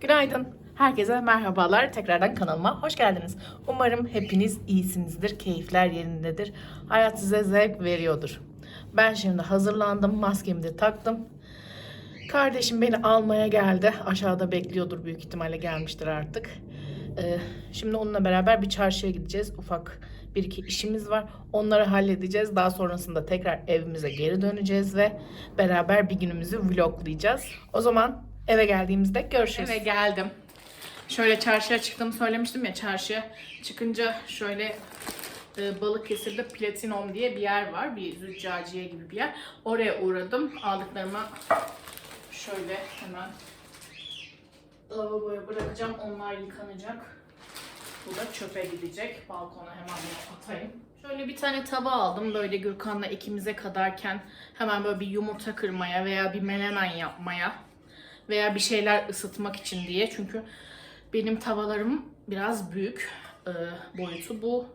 Günaydın. Herkese merhabalar. Tekrardan kanalıma hoş geldiniz. Umarım hepiniz iyisinizdir, keyifler yerindedir. Hayat size zevk veriyordur. Ben şimdi hazırlandım, maskemi de taktım. Kardeşim beni almaya geldi. Aşağıda bekliyordur büyük ihtimalle gelmiştir artık. Ee, şimdi onunla beraber bir çarşıya gideceğiz. Ufak bir iki işimiz var. Onları halledeceğiz. Daha sonrasında tekrar evimize geri döneceğiz ve beraber bir günümüzü vloglayacağız. O zaman eve geldiğimizde görüşürüz. Eve geldim. Şöyle çarşıya çıktım söylemiştim ya çarşıya çıkınca şöyle e, Balıkesir'de Platinom diye bir yer var. Bir züccaciye gibi bir yer. Oraya uğradım. Aldıklarımı şöyle hemen lavaboya bırakacağım. Onlar yıkanacak. Bu da çöpe gidecek. Balkona hemen atayım. Şöyle bir tane tava aldım. Böyle Gürkan'la ikimize kadarken hemen böyle bir yumurta kırmaya veya bir menemen yapmaya veya bir şeyler ısıtmak için diye. Çünkü benim tavalarım biraz büyük e, boyutu. Bu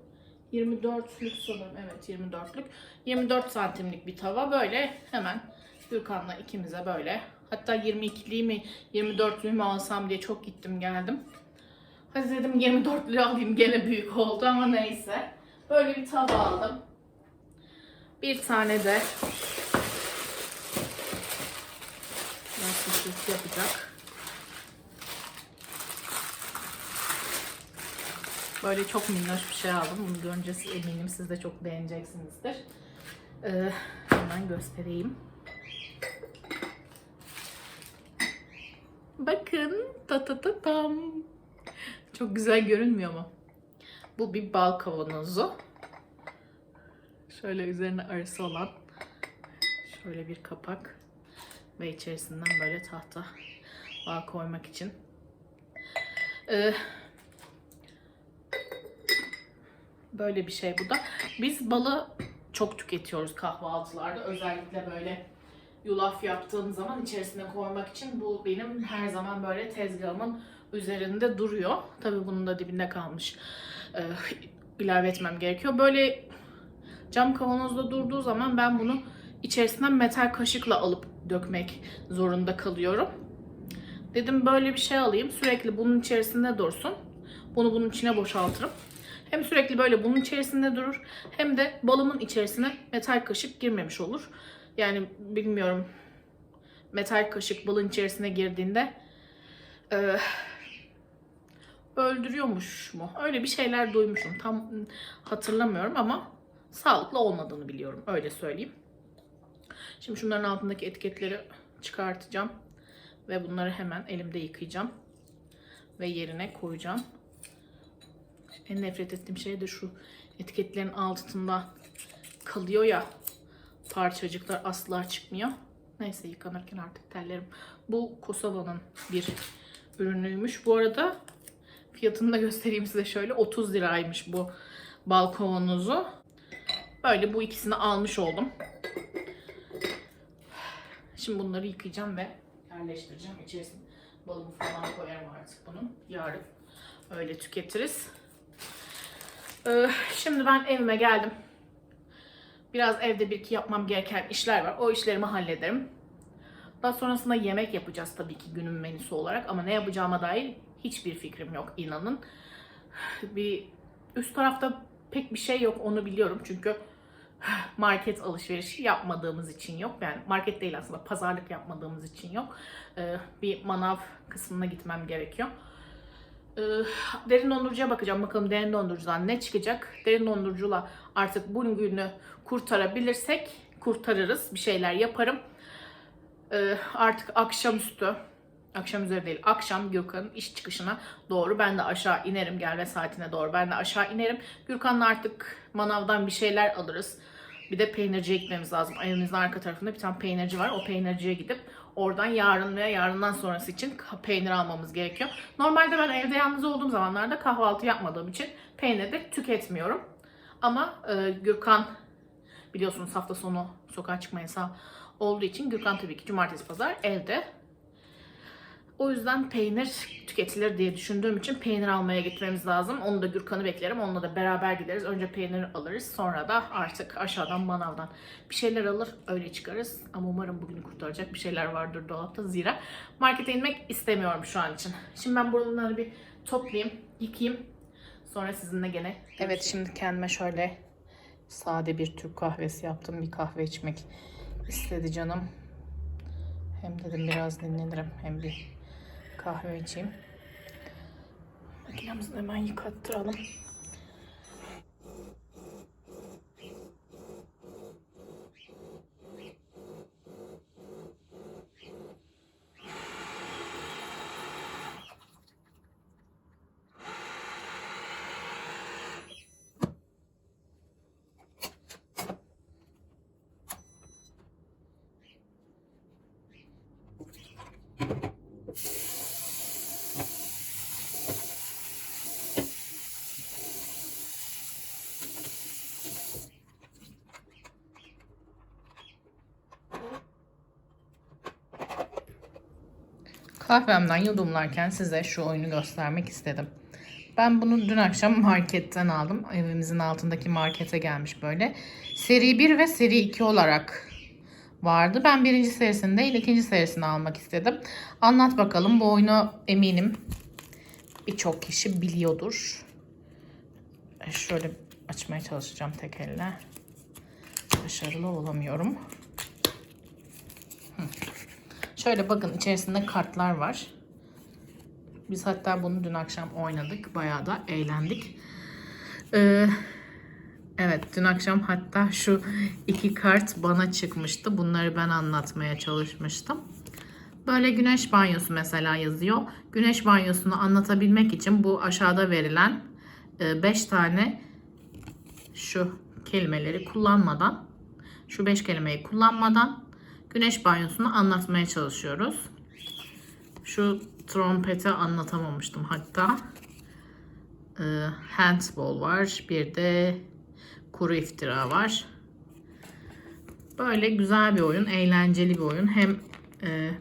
24'lük sanırım. Evet 24'lük. 24 santimlik bir tava. Böyle hemen Gürkan'la ikimize böyle. Hatta 22'liği mi 24'lüğü mü alsam diye çok gittim geldim. Hadi dedim 24'lüğü alayım gene büyük oldu ama neyse. Böyle bir tava aldım. Bir tane de süs yapacak. Böyle çok minnoş bir şey aldım. Bunu görünce eminim siz de çok beğeneceksinizdir. Ee, hemen göstereyim. Bakın ta ta ta tam. Çok güzel görünmüyor mu? Bu bir bal kavanozu. Şöyle üzerine arası olan şöyle bir kapak ve içerisinden böyle tahta bal koymak için. Ee, böyle bir şey bu da. Biz balı çok tüketiyoruz kahvaltılarda. Özellikle böyle yulaf yaptığım zaman içerisine koymak için bu benim her zaman böyle tezgahımın üzerinde duruyor. Tabii bunun da dibinde kalmış. Ee, ilave etmem gerekiyor. Böyle cam kavanozda durduğu zaman ben bunu içerisinden metal kaşıkla alıp dökmek zorunda kalıyorum. Dedim böyle bir şey alayım. Sürekli bunun içerisinde dursun. Bunu bunun içine boşaltırım. Hem sürekli böyle bunun içerisinde durur hem de balımın içerisine metal kaşık girmemiş olur. Yani bilmiyorum metal kaşık balın içerisine girdiğinde e, öldürüyormuş mu? Öyle bir şeyler duymuşum. Tam hatırlamıyorum ama sağlıklı olmadığını biliyorum. Öyle söyleyeyim. Şimdi şunların altındaki etiketleri çıkartacağım. Ve bunları hemen elimde yıkayacağım. Ve yerine koyacağım. En nefret ettiğim şey de şu etiketlerin altında kalıyor ya parçacıklar asla çıkmıyor. Neyse yıkanırken artık tellerim. Bu Kosova'nın bir ürünüymüş. Bu arada fiyatını da göstereyim size şöyle. 30 liraymış bu bal kavanozu. Böyle bu ikisini almış oldum. Şimdi bunları yıkayacağım ve yerleştireceğim. İçerisine balımı falan koyarım artık bunun. Yarın öyle tüketiriz. Ee, şimdi ben evime geldim. Biraz evde bir iki yapmam gereken işler var. O işlerimi hallederim. Daha sonrasında yemek yapacağız tabii ki günün menüsü olarak. Ama ne yapacağıma dair hiçbir fikrim yok inanın. Bir üst tarafta pek bir şey yok onu biliyorum. Çünkü market alışverişi yapmadığımız için yok. Yani market değil aslında pazarlık yapmadığımız için yok. Ee, bir manav kısmına gitmem gerekiyor. Ee, derin dondurucuya bakacağım. Bakalım derin dondurucudan ne çıkacak. Derin dondurucuyla artık bu günü kurtarabilirsek kurtarırız. Bir şeyler yaparım. Ee, artık akşamüstü akşam üzeri değil akşam Gürkan'ın iş çıkışına doğru ben de aşağı inerim gelme saatine doğru ben de aşağı inerim. Gürkan'la artık manavdan bir şeyler alırız. Bir de peynirciye gitmemiz lazım. Evimizin arka tarafında bir tane peynirci var. O peynirciye gidip oradan yarın veya yarından sonrası için peynir almamız gerekiyor. Normalde ben evde yalnız olduğum zamanlarda kahvaltı yapmadığım için peynir de tüketmiyorum. Ama e, Gürkan biliyorsunuz hafta sonu sokağa çıkma yasağı olduğu için Gürkan tabii ki cumartesi pazar evde. O yüzden peynir tüketilir diye düşündüğüm için peynir almaya gitmemiz lazım. Onu da Gürkan'ı beklerim. Onunla da beraber gideriz. Önce peynir alırız. Sonra da artık aşağıdan manavdan bir şeyler alır. Öyle çıkarız. Ama umarım bugünü kurtaracak bir şeyler vardır dolapta. Zira markete inmek istemiyorum şu an için. Şimdi ben buraları bir toplayayım, yıkayayım. Sonra sizinle gene Evet şimdi kendime şöyle sade bir Türk kahvesi yaptım. Bir kahve içmek istedi canım. Hem dedim biraz dinlenirim hem bir kahve içeyim. Makinemizi de hemen yıkattıralım. Kahvemden yudumlarken size şu oyunu göstermek istedim. Ben bunu dün akşam marketten aldım. Evimizin altındaki markete gelmiş böyle. Seri 1 ve seri 2 olarak vardı. Ben birinci serisini değil ikinci serisini almak istedim. Anlat bakalım bu oyunu eminim birçok kişi biliyordur. Şöyle açmaya çalışacağım tek elle. Başarılı olamıyorum. Şöyle bakın içerisinde kartlar var. Biz hatta bunu dün akşam oynadık. Bayağı da eğlendik. Ee, evet dün akşam hatta şu iki kart bana çıkmıştı. Bunları ben anlatmaya çalışmıştım. Böyle güneş banyosu mesela yazıyor. Güneş banyosunu anlatabilmek için bu aşağıda verilen 5 tane şu kelimeleri kullanmadan şu 5 kelimeyi kullanmadan güneş banyosunu anlatmaya çalışıyoruz. Şu trompeti anlatamamıştım hatta. Ee, handball var. Bir de kuru iftira var. Böyle güzel bir oyun. Eğlenceli bir oyun. Hem e,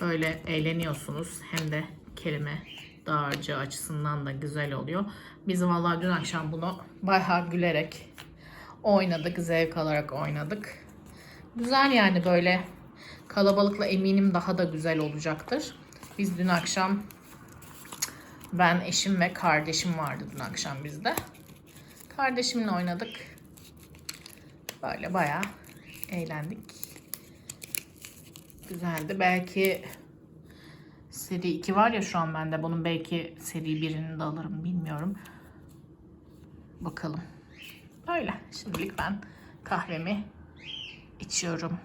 öyle eğleniyorsunuz hem de kelime dağarcığı açısından da güzel oluyor. Biz vallahi dün akşam bunu bayağı gülerek oynadık. Zevk alarak oynadık. Güzel yani böyle kalabalıkla eminim daha da güzel olacaktır. Biz dün akşam ben eşim ve kardeşim vardı dün akşam bizde. Kardeşimle oynadık. Böyle bayağı eğlendik. Güzeldi. Belki seri 2 var ya şu an bende. Bunun belki seri 1'ini de alırım bilmiyorum. Bakalım. Öyle. Şimdilik ben kahvemi içiyorum.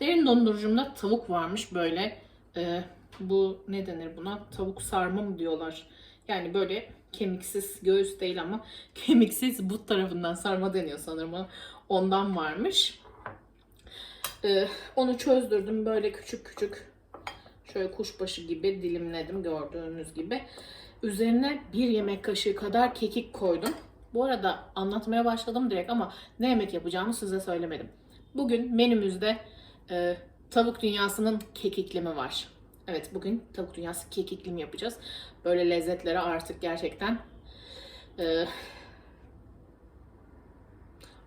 Derin dondurucumda tavuk varmış böyle. e, bu ne denir buna? Tavuk sarma mı diyorlar? Yani böyle kemiksiz göğüs değil ama kemiksiz but tarafından sarma deniyor sanırım. Ondan varmış. E, onu çözdürdüm böyle küçük küçük şöyle kuşbaşı gibi dilimledim gördüğünüz gibi. Üzerine bir yemek kaşığı kadar kekik koydum. Bu arada anlatmaya başladım direkt ama ne yemek yapacağımı size söylemedim. Bugün menümüzde e, tavuk dünyasının kekiklimi var. Evet bugün tavuk dünyası kekiklimi yapacağız. Böyle lezzetlere artık gerçekten e,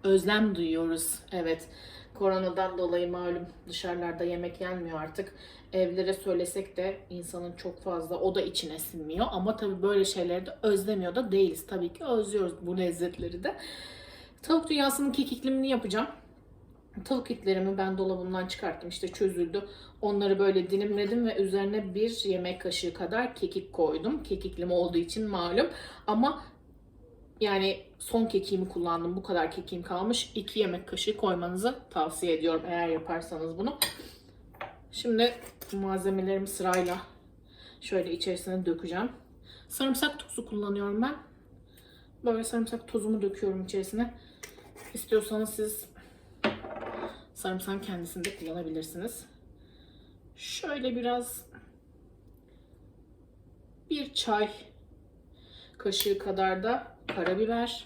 özlem duyuyoruz. Evet koronadan dolayı malum dışarılarda yemek yenmiyor artık. Evlere söylesek de insanın çok fazla o da içine sinmiyor. Ama tabii böyle şeyleri de özlemiyor da değiliz. Tabii ki özlüyoruz bu lezzetleri de. Tavuk dünyasının kekiklimini yapacağım. Tavuk etlerimi ben dolabımdan çıkarttım. işte çözüldü. Onları böyle dilimledim ve üzerine bir yemek kaşığı kadar kekik koydum. Kekiklim olduğu için malum. Ama yani son kekiğimi kullandım. Bu kadar kekiğim kalmış. 2 yemek kaşığı koymanızı tavsiye ediyorum eğer yaparsanız bunu. Şimdi malzemelerimi sırayla şöyle içerisine dökeceğim. Sarımsak tozu kullanıyorum ben. Böyle sarımsak tozumu döküyorum içerisine. İstiyorsanız siz sarımsağın kendisini de kullanabilirsiniz. Şöyle biraz bir çay kaşığı kadar da karabiber.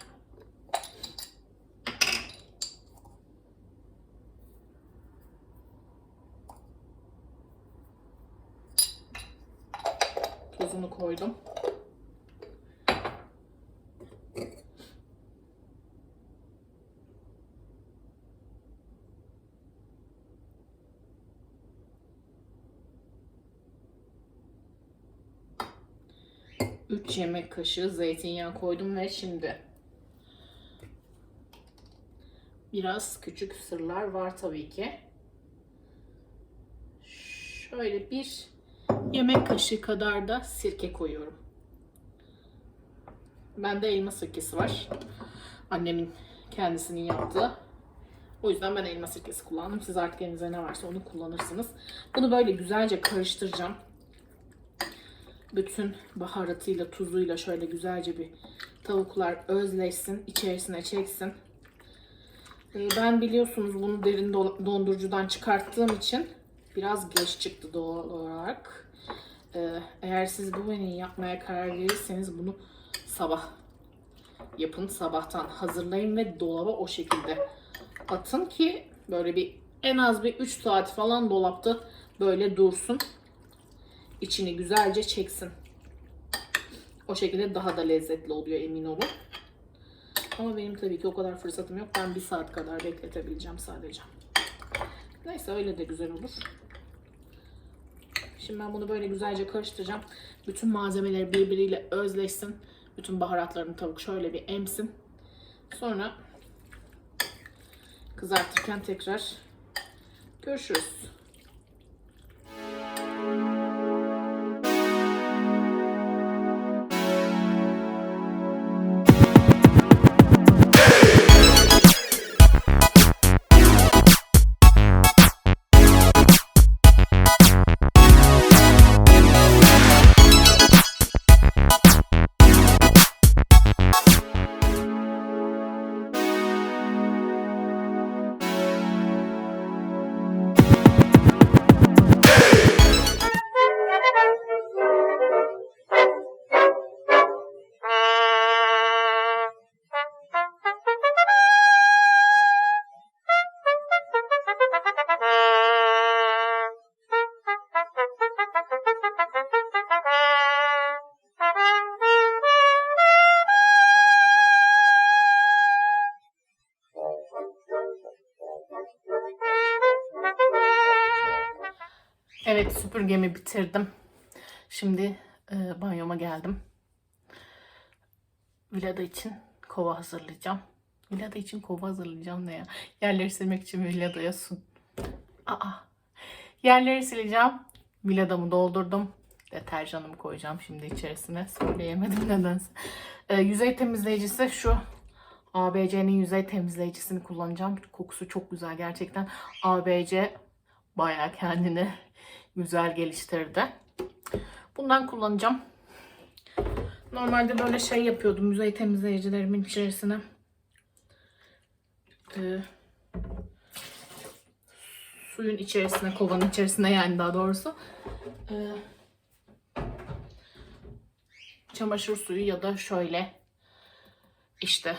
Tuzunu koydum. Üç yemek kaşığı zeytinyağı koydum ve şimdi biraz küçük sırlar var tabii ki. Şöyle bir yemek kaşığı kadar da sirke koyuyorum. Bende elma sirkesi var. Annemin kendisinin yaptığı. O yüzden ben elma sirkesi kullandım. Siz artık elinize ne varsa onu kullanırsınız. Bunu böyle güzelce karıştıracağım. Bütün baharatıyla, tuzuyla şöyle güzelce bir tavuklar özleşsin, içerisine çeksin. Ee, Ben biliyorsunuz bunu derin do- dondurucudan çıkarttığım için biraz geç çıktı doğal olarak. Ee, Eğer siz bu menüyü yapmaya karar verirseniz bunu sabah yapın. Sabahtan hazırlayın ve dolaba o şekilde atın ki böyle bir en az bir 3 saat falan dolapta böyle dursun. İçini güzelce çeksin. O şekilde daha da lezzetli oluyor emin olun. Ama benim tabii ki o kadar fırsatım yok. Ben bir saat kadar bekletebileceğim sadece. Neyse öyle de güzel olur. Şimdi ben bunu böyle güzelce karıştıracağım. Bütün malzemeleri birbiriyle özleşsin. Bütün baharatlarını tavuk şöyle bir emsin. Sonra kızartırken tekrar görüşürüz. Evet süpürgemi bitirdim. Şimdi e, banyoma geldim. Villada için kova hazırlayacağım. Villada için kova hazırlayacağım ne ya? Yerleri silmek için villadaya su. Aa. Yerleri sileceğim. Villadamı doldurdum. Deterjanımı koyacağım şimdi içerisine. Söyleyemedim nedense. E, yüzey temizleyicisi şu. ABC'nin yüzey temizleyicisini kullanacağım. Kokusu çok güzel gerçekten. ABC bayağı kendini güzel geliştirdi. Bundan kullanacağım. Normalde böyle şey yapıyordum yüzey temizleyicilerimin içerisine. Ee, suyun içerisine, kovanın içerisine yani daha doğrusu. Ee, çamaşır suyu ya da şöyle işte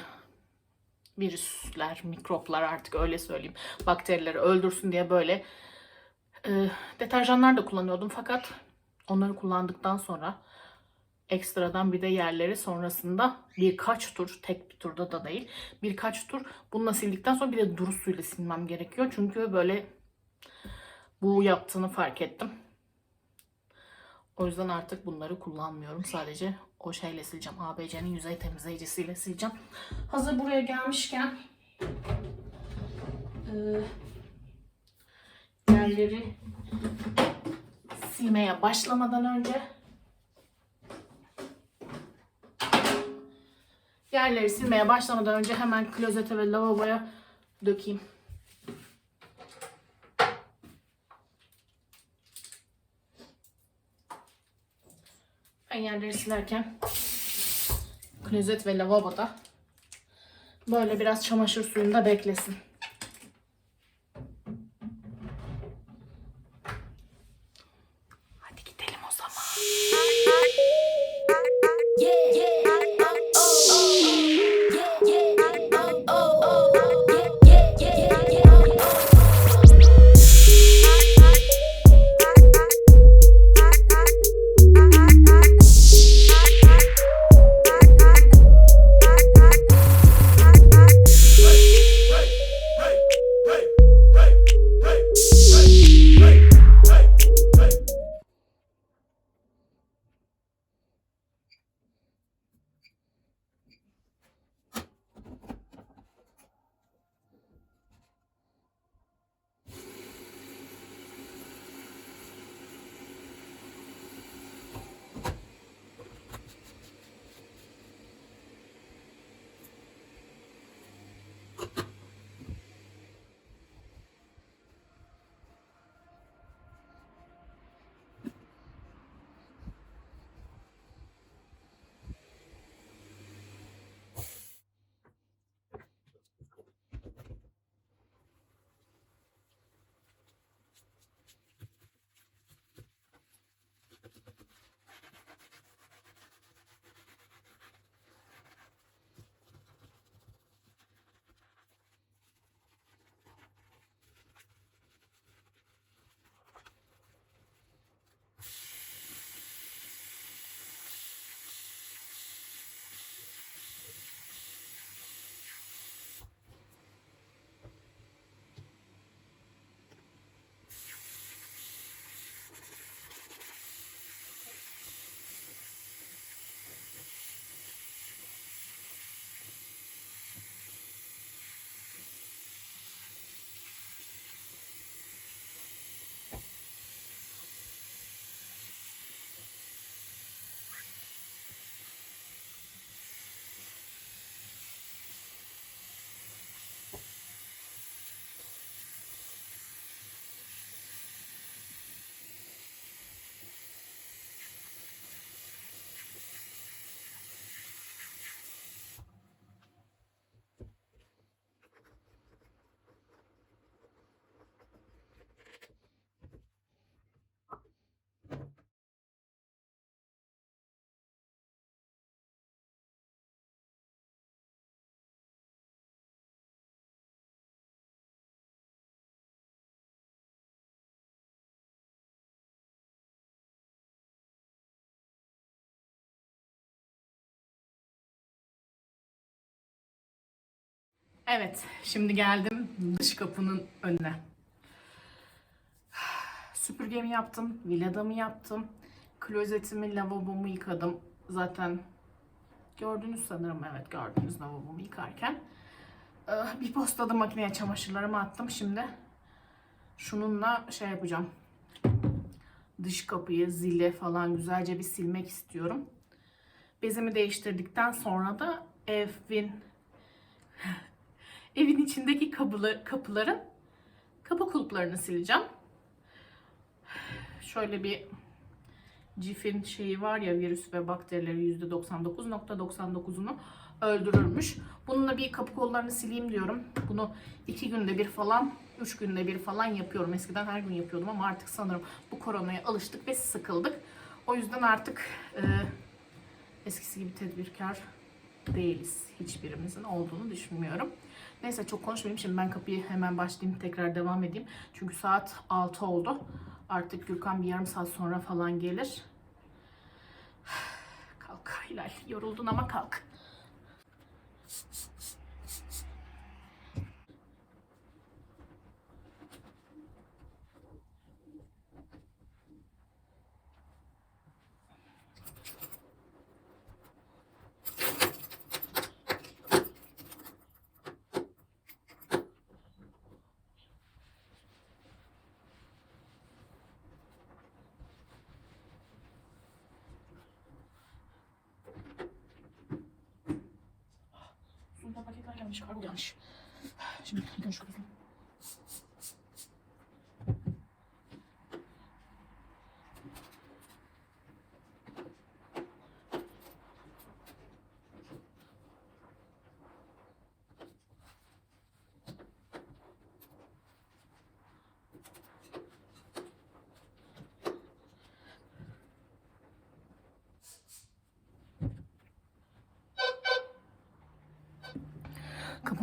virüsler, mikroplar artık öyle söyleyeyim. Bakterileri öldürsün diye böyle e, deterjanlar da kullanıyordum fakat onları kullandıktan sonra ekstradan bir de yerleri sonrasında birkaç tur, tek bir turda da değil, birkaç tur bununla sildikten sonra bir de duru suyla silmem gerekiyor. Çünkü böyle bu yaptığını fark ettim. O yüzden artık bunları kullanmıyorum. Sadece o şeyle sileceğim. ABC'nin yüzey temizleyicisiyle sileceğim. Hazır buraya gelmişken eee yerleri silmeye başlamadan önce yerleri silmeye başlamadan önce hemen klozete ve lavaboya dökeyim. Ben yerleri silerken klozet ve lavaboda böyle biraz çamaşır suyunda beklesin. Evet, şimdi geldim dış kapının önüne. Süpürgemi yaptım, villadamı yaptım. Klozetimi, lavabomu yıkadım. Zaten gördünüz sanırım, evet gördünüz lavabomu yıkarken. Ee, Bir postada makineye çamaşırlarımı attım. Şimdi şununla şey yapacağım. Dış kapıyı, zile falan güzelce bir silmek istiyorum. Bezimi değiştirdikten sonra da evin evin içindeki kapılar, kapıların kapı kulplarını sileceğim. Şöyle bir Cif'in şeyi var ya virüs ve bakterileri %99.99'unu öldürürmüş. Bununla bir kapı kollarını sileyim diyorum. Bunu iki günde bir falan, üç günde bir falan yapıyorum. Eskiden her gün yapıyordum ama artık sanırım bu koronaya alıştık ve sıkıldık. O yüzden artık e, eskisi gibi tedbirkar değiliz. Hiçbirimizin olduğunu düşünmüyorum. Neyse çok konuşmayayım. Şimdi ben kapıyı hemen başlayayım. Tekrar devam edeyim. Çünkü saat 6 oldu. Artık Gürkan bir yarım saat sonra falan gelir. Kalk Hilal. Yoruldun ama kalk. Paketler gelmiş. Kargo gelmiş. Şimdi gün şu.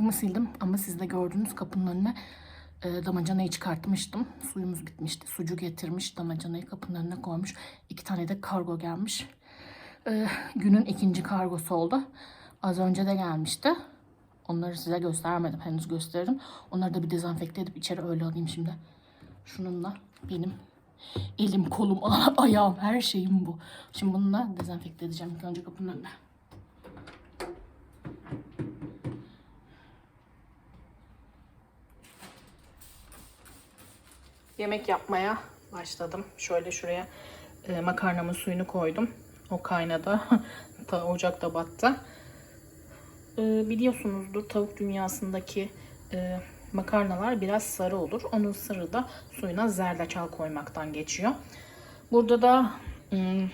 Kapımı sildim ama siz de gördünüz kapının önüne e, damacanayı çıkartmıştım. Suyumuz bitmişti. Sucu getirmiş damacanayı kapının önüne koymuş. İki tane de kargo gelmiş. E, günün ikinci kargosu oldu. Az önce de gelmişti. Onları size göstermedim. Henüz gösteririm. Onları da bir dezenfekte edip içeri öyle alayım şimdi. Şununla benim elim, kolum, ayağım her şeyim bu. Şimdi bununla dezenfekte edeceğim. İlk önce kapının önüne. Yemek yapmaya başladım. Şöyle şuraya e, makarnamın suyunu koydum. O kaynadı. Ta, ocakta battı. E, biliyorsunuzdur tavuk dünyasındaki e, makarnalar biraz sarı olur. Onun sırrı da suyuna zerdeçal koymaktan geçiyor. Burada da ım,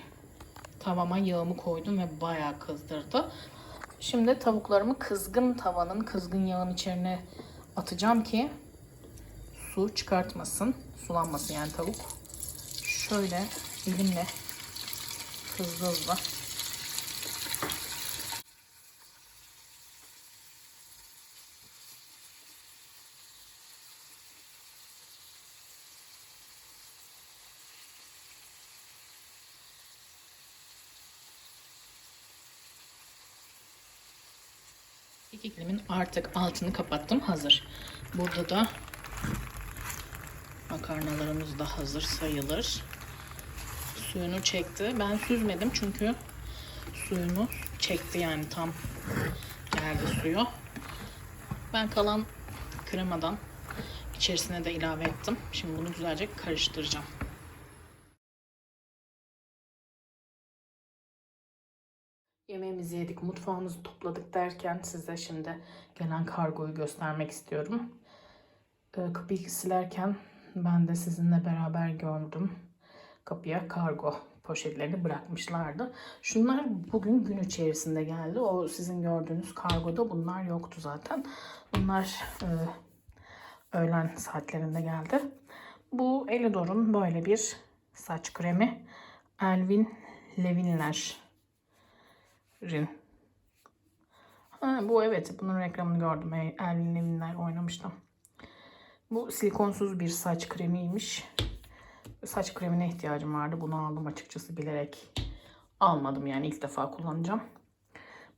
tavama yağımı koydum ve bayağı kızdırdı. Şimdi tavuklarımı kızgın tavanın, kızgın yağın içine atacağım ki su çıkartmasın. Sulanmasın yani tavuk. Şöyle elimle hızlı hızlı İklimin artık altını kapattım. Hazır. Burada da Makarnalarımız da hazır sayılır. Suyunu çekti. Ben süzmedim çünkü suyunu çekti yani tam geldi suyu. Ben kalan kremadan içerisine de ilave ettim. Şimdi bunu güzelce karıştıracağım. Yemeğimizi yedik, mutfağımızı topladık derken size şimdi gelen kargoyu göstermek istiyorum. Ee, Kapıyı silerken ben de sizinle beraber gördüm. Kapıya kargo poşetlerini bırakmışlardı. Şunlar bugün gün içerisinde geldi. O sizin gördüğünüz kargoda bunlar yoktu zaten. Bunlar e, öğlen saatlerinde geldi. Bu Elidor'un böyle bir saç kremi. Elvin Levinler'in. Ha, bu evet bunun reklamını gördüm. Elvin Levinler oynamıştım. Bu silikonsuz bir saç kremiymiş. Saç kremine ihtiyacım vardı. Bunu aldım açıkçası bilerek almadım yani ilk defa kullanacağım.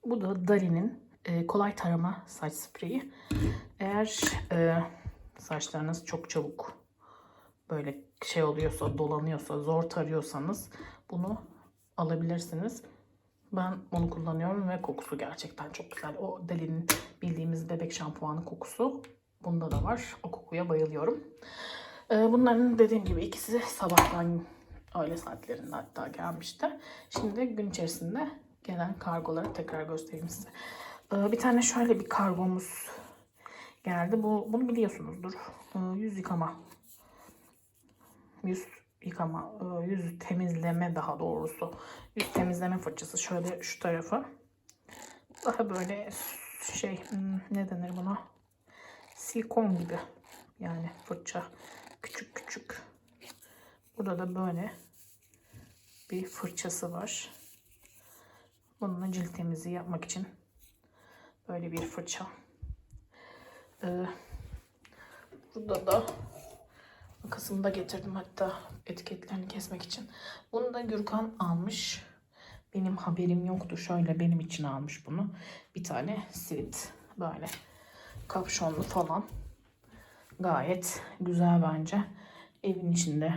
Bu da Dali'nin e, kolay tarama saç spreyi. Eğer e, saçlarınız çok çabuk böyle şey oluyorsa, dolanıyorsa, zor tarıyorsanız bunu alabilirsiniz. Ben onu kullanıyorum ve kokusu gerçekten çok güzel. O Deli'nin bildiğimiz bebek şampuanı kokusu bunda da var. O kokuya bayılıyorum. Ee, bunların dediğim gibi ikisi sabahtan öğle saatlerinde hatta gelmişti. Şimdi gün içerisinde gelen kargoları tekrar göstereyim size. Ee, bir tane şöyle bir kargomuz geldi. Bu bunu biliyorsunuzdur. Ee, yüz yıkama. Yüz yıkama, e, yüz temizleme daha doğrusu. Yüz temizleme fırçası şöyle şu tarafı. Daha böyle şey hmm, ne denir buna? Silikon gibi. Yani fırça küçük küçük. Burada da böyle bir fırçası var. Bununla cilt temizliği yapmak için böyle bir fırça. Ee, burada da makasımı da getirdim hatta etiketlerini kesmek için. Bunu da Gürkan almış. Benim haberim yoktu. Şöyle benim için almış bunu. Bir tane sivit böyle kapşonlu falan. Gayet güzel bence. Evin içinde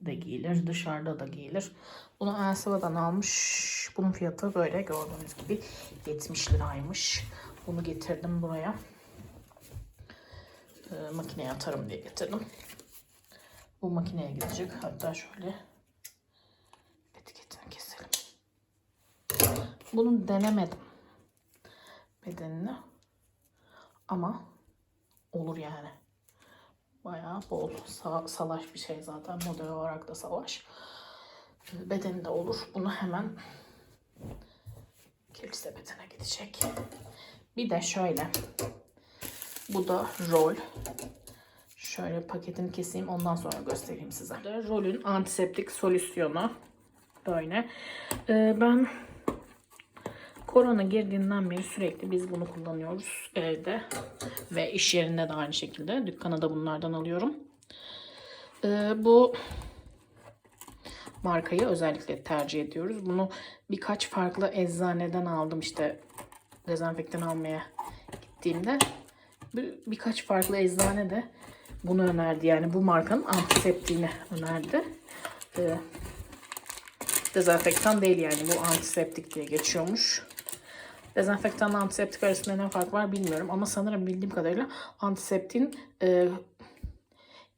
de giyilir, dışarıda da giyilir. Bunu Elseva'dan almış. Bunun fiyatı böyle gördüğünüz gibi 70 liraymış. Bunu getirdim buraya. Ee, makineye atarım diye getirdim. Bu makineye gidecek. Hatta şöyle etiketini keselim. Bunu denemedim. Bedenini. Ama olur yani. Bayağı bol. Sa- salaş bir şey zaten. Model olarak da salaş. Bedeni de olur. Bunu hemen kirli sepetine gidecek. Bir de şöyle. Bu da rol. Şöyle paketini keseyim ondan sonra göstereyim size. Rolün antiseptik solüsyonu. Böyle. Ee, ben korona girdiğinden beri sürekli biz bunu kullanıyoruz evde. Ve iş yerinde de aynı şekilde. Dükkana da bunlardan alıyorum. Ee, bu markayı özellikle tercih ediyoruz. Bunu birkaç farklı eczaneden aldım işte dezenfektan almaya gittiğimde. Bir, birkaç farklı eczane de bunu önerdi. Yani bu markanın antiseptiğini önerdi. Ee, dezenfektan değil yani bu antiseptik diye geçiyormuş. Dezenfektanla antiseptik arasında ne fark var bilmiyorum ama sanırım bildiğim kadarıyla antiseptin e,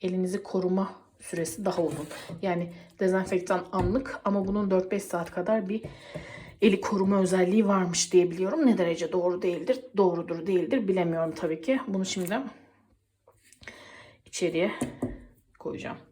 elinizi koruma süresi daha uzun. Yani dezenfektan anlık ama bunun 4-5 saat kadar bir eli koruma özelliği varmış diye biliyorum. Ne derece doğru değildir, doğrudur değildir bilemiyorum tabii ki. Bunu şimdi içeriye koyacağım.